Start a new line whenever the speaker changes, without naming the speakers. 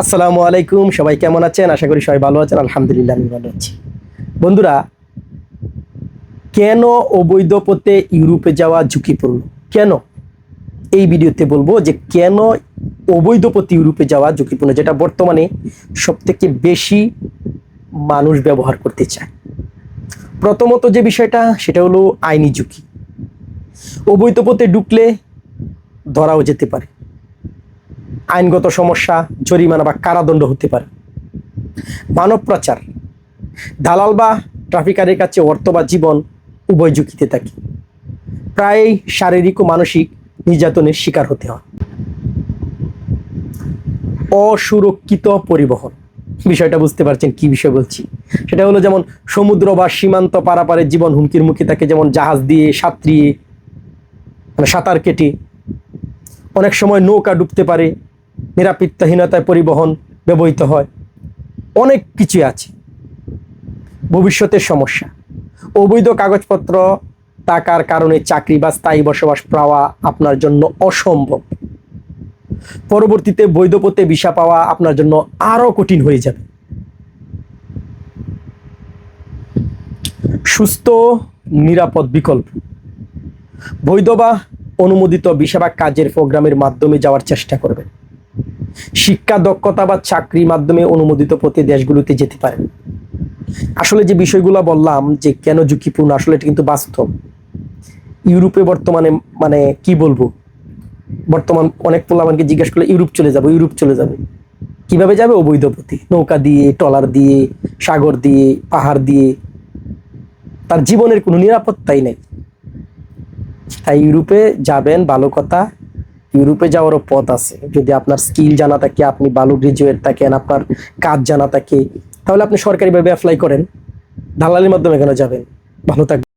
আসসালামু আলাইকুম, সবাই কেমন আছেন? আশা করি সবাই ভালো আছেন, আলহামদুলিল্লাহ আমি ভালো আছি। বন্ধুরা, কেন অবৈধ পথে ইউরোপে যাওয়া ঝুঁকিপূর্ণ? কেন? এই ভিডিওতে বলব যে কেন অবৈধ পথে ইউরোপে যাওয়া ঝুঁকিপূর্ণ, যেটা বর্তমানে সবথেকে বেশি মানুষ ব্যবহার করতে চায়। প্রথমত যে বিষয়টা, সেটা হলো আইনি ঝুঁকি। অবৈধ পথে ঢুকলে ধরাও যেতে পারে। আইনগত সমস্যা, জরিমানা বা কারাদণ্ড হতে পারে। মানব পাচার দালাল বা ট্রাফিকারের কাছে অর্থ বা জীবন উভয় ঝুঁকিতে থাকে। প্রায়ই শারীরিক ও মানসিক নির্যাতনের শিকার হতে হয়। অসুরক্ষিত পরিবহন। বিষয়টা বুঝতে পারছেন কি বিষয় বলছি? সেটা হলো যেমন সমুদ্র বা সীমান্ত পারাপারের জীবন হুমকির মুখে থাকে, যেমন জাহাজ দিয়ে সাঁতরিয়ে মানে সাঁতার কেটে। অনেক সময় নৌকা ডুবতে পারে নিরাপত্তাহীনতায় পরিবহন ব্যবহৃত হয়। অনেক কিছু আছে। ভবিষ্যতের সমস্যা। অবৈধ কাগজপত্র টাকার কারণে চাকরি বা স্থায়ী বসবাস পাওয়া আপনার জন্য অসম্ভব। পরবর্তীতে বৈধ পথে ভিসা পাওয়া আপনার জন্য আরও কঠিন হয়ে যাবে। সুস্থ, নিরাপদ বিকল্প। বৈধ বা অনুমোদিত ভিসা বা কাজের প্রোগ্রামের মাধ্যমে যাওয়ার চেষ্টা করবেন। শিক্ষা, দক্ষতা বা চাকরির মাধ্যমে অনুমোদিত পথে দেশগুলোতে যেতে পারেন। আসলে যে বিষয়গুলো বললাম যে কেন ঝুঁকিপূর্ণ, আসলে এটা কিন্তু বাস্তব। ইউরোপে বর্তমানে মানে কি বলব? বর্তমান অনেক পোলামানকে জিজ্ঞেস করলে ইউরোপ চলে যাব, ইউরোপ চলে যাবে। কীভাবে যাবে? অবৈধ পথে। নৌকা দিয়ে, ট্রলার দিয়ে, সাগর দিয়ে, পাহাড় দিয়ে। তার জীবনের কোনো নিরাপত্তাই নেই। তাই ইউরোপে যাবেন, ভালো কথা। ইউরোপে যাওয়ারও পথ আছে। যদি আপনার স্কিল জানা থাকে, আপনি ভালো গ্রাজুয়েট থাকেন, আপনার কাজ জানা থাকে, তাহলে আপনি সরকারিভাবে অ্যাপ্লাই করেন। দালালির মাধ্যমে কেন যাবেন? ভালো থাকবেন।